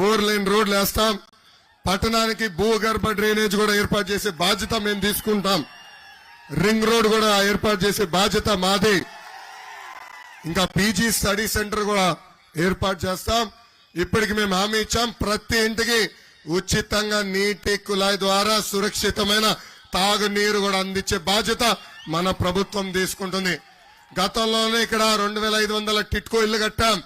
Four line రోడ్లు వేస్తాం. పట్టణానికి భూగర్భ డ్రైనేజ్ కూడా ఏర్పాటు చేసే బాధ్యత మేము తీసుకుంటాం. రింగ్ రోడ్ కూడా ఏర్పాటు చేసే బాధ్యత మాది. ఇంకా పీజీ స్టడీ సెంటర్ కూడా ఏర్పాటు చేస్తాం. ఇప్పటికి మేము హామీ ఇచ్చాం. ప్రతి ఇంటికి ఉచితంగా నీటి కుళాయి ద్వారా సురక్షితమైన తాగునీరు కూడా అందించే బాధ్యత మన ప్రభుత్వం తీసుకుంటుంది. గతంలోనే ఇక్కడ రెండు వేల ఐదు వందల టిట్కో ఇల్లు కట్టాం.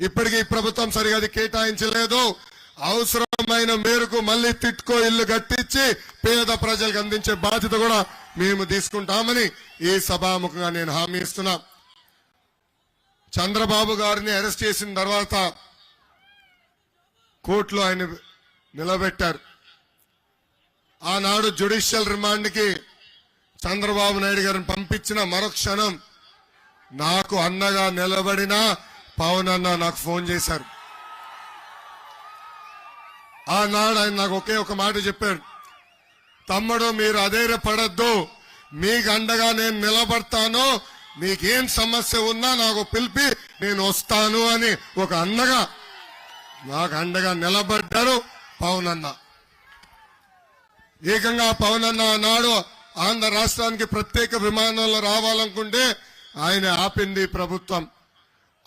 ఇప్పటికీ ప్రభుత్వం సరిగా అది కేటాయించలేదు. అవసరమైన మేరకు మళ్ళీ తిట్కో ఇల్లు కట్టించి పేద ప్రజలకు అందించే బాధ్యత కూడా మేము తీసుకుంటామని ఈ సభాముఖంగా నేను హామీ ఇస్తున్నా. చంద్రబాబు గారిని అరెస్ట్ చేసిన తర్వాత కోర్టులో ఆయన నిలబెట్టారు. ఆనాడు జ్యుడిషియల్ రిమాండ్కి చంద్రబాబు నాయుడు గారిని పంపించిన మరుక్షణం నాకు అన్నగా నిలబడిన పవన్ అన్న నాకు ఫోన్ చేశారు. ఆనాడు ఆయన నాకు ఒకే ఒక మాట చెప్పాడు. తమ్ముడు మీరు అధైర్యపడద్దు. మీకు అండగా నేను నిలబడతాను. మీకేం సమస్య ఉన్నా నాకు పిలిపి నేను వస్తాను అని ఒక అన్నగా నాకు అండగా నిలబడ్డారు పవన్ అన్న. ఏకంగా పవన్ అన్న నాడు ఆంధ్ర రాష్ట్రానికి ప్రత్యేక విమానంలో రావాలనుకుంటే ఆయన ఆపింది ప్రభుత్వం.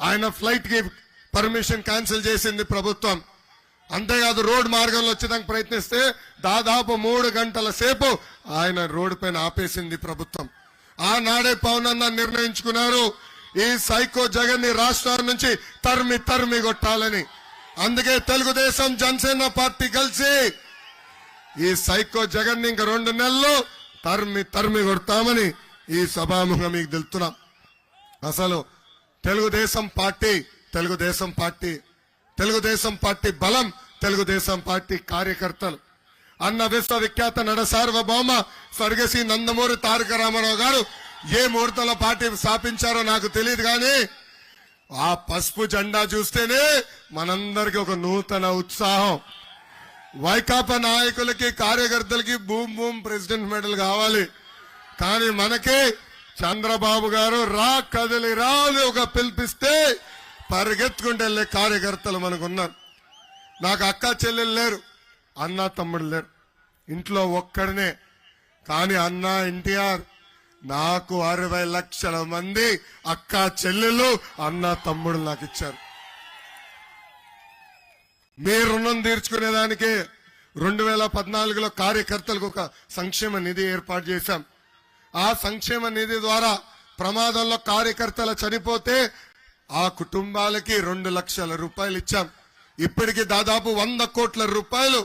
ఆయన ఫ్లైట్కి పర్మిషన్ క్యాన్సిల్ చేసింది ప్రభుత్వం. అంతేకాదు రోడ్ మార్గంలో వచ్చేదానికి ప్రయత్నిస్తే దాదాపు మూడు గంటల సేపు ఆయన రోడ్డు పైన ఆపేసింది ప్రభుత్వం. ఆనాడే పవన్ అన్న నిర్ణయించుకున్నారు ఈ సైకో జగన్ని రాష్ట్రాల నుంచి తరిమి తరిమి కొట్టాలని. అందుకే తెలుగుదేశం జనసేన పార్టీ కలిసి ఈ సైకో జగన్ని ఇంక రెండు నెలలు తరిమి తరిమి కొడతామని ఈ సభాముఖం మీకు తెలుపుతున్నాం. అసలు Telugu Desam party Telugu Desam party Telugu Desam party బలం తెలుగుదేశం పార్టీ కార్యకర్తలు. అన్న విశ్వవిఖ్యాత నడ సార్వభౌమ స్వర్గశ్రీ నందమూరి తారక రామారావు గారు ఏ ముహూర్తంలో పార్టీ స్థాపించారో నాకు తెలియదు కానీ ఆ పసుపు జెండా చూస్తేనే మనందరికి ఒక నూతన ఉత్సాహం. వైకాపా నాయకులకి కార్యకర్తలకి భూమ్ భూమ్ ప్రెసిడెంట్ మెడల్ కావాలి. కానీ మనకి చంద్రబాబు గారు రా కదిలి రా అని ఒక పిలిపిస్తే పరిగెత్తుకుంటూ వెళ్ళే కార్యకర్తలు మనకున్నారు. నాకు అక్క చెల్లెలు లేరు అన్న తమ్ముడు లేరు. ఇంట్లో ఒక్కడనే. కానీ అన్న ఎన్టీఆర్ నాకు అరవై లక్షల మంది అక్క చెల్లెలు అన్న తమ్ముడు నాకు ఇచ్చారు. మీ రుణం తీర్చుకునేదానికి రెండు వేల పద్నాలుగులో కార్యకర్తలకు ఒక సంక్షేమ నిధి ఏర్పాటు చేశాం. ఆ సంక్షేమ నిధి ద్వారా ప్రమాదంలో కార్యకర్తలు చనిపోతే ఆ కుటుంబాలకి రెండు లక్షల రూపాయలు ఇచ్చాం. ఇప్పటికి దాదాపు వంద కోట్ల రూపాయలు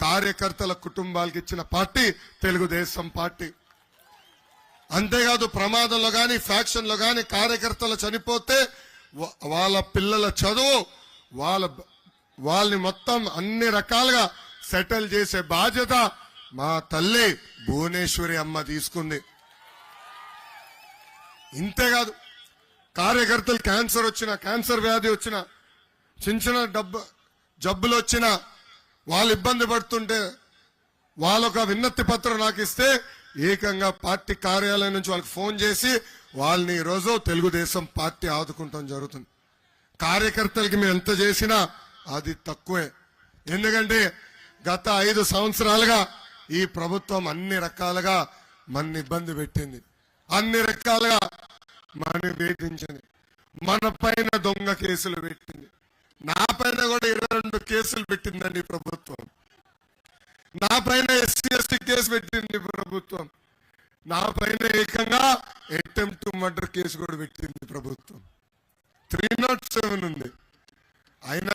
కార్యకర్తల కుటుంబాలకు ఇచ్చిన పార్టీ తెలుగుదేశం పార్టీ. అంతేకాదు ప్రమాదంలో కానీ ఫ్యాక్షన్లో కానీ కార్యకర్తలు చనిపోతే వాళ్ళ పిల్లల చదువు వాళ్ళ వాళ్ళని మొత్తం అన్ని రకాలుగా సెటిల్ చేసే బాధ్యత మా తల్లి భువనేశ్వరి అమ్మ తీసుకుంది. ఇంతేకాదు కార్యకర్తలు క్యాన్సర్ వచ్చిన క్యాన్సర్ వ్యాధి వచ్చిన చిన్న చిన్న డబ్బు జబ్బులు వచ్చిన వాళ్ళు ఇబ్బంది పడుతుంటే వాళ్ళొక విన్నతి పత్రం నాకు ఇస్తే ఏకంగా పార్టీ కార్యాలయం నుంచి వాళ్ళకి ఫోన్ చేసి వాళ్ళని ఈ రోజు తెలుగుదేశం పార్టీ ఆదుకుంటాం జరుగుతుంది. కార్యకర్తలకి మేము ఎంత చేసినా అది తక్కువే. ఎందుకంటే గత ఐదు సంవత్సరాలుగా ఈ ప్రభుత్వం అన్ని రకాలుగా మన ఇబ్బంది పెట్టింది. అన్ని రకాలుగా మనని వేధించింది. మన పైన దొంగ కేసులు పెట్టింది. నా పైన కూడా ఇరవై రెండు కేసులు పెట్టిందండి ప్రభుత్వం. నా పైన ఎస్సీ ఎస్టీ కేసు పెట్టింది ప్రభుత్వం. నా పైన ఏకంగా అటెంప్ట్ మర్డర్ కేసు కూడా పెట్టింది ప్రభుత్వం. త్రీ నాట్ సెవెన్ ఉంది. అయినా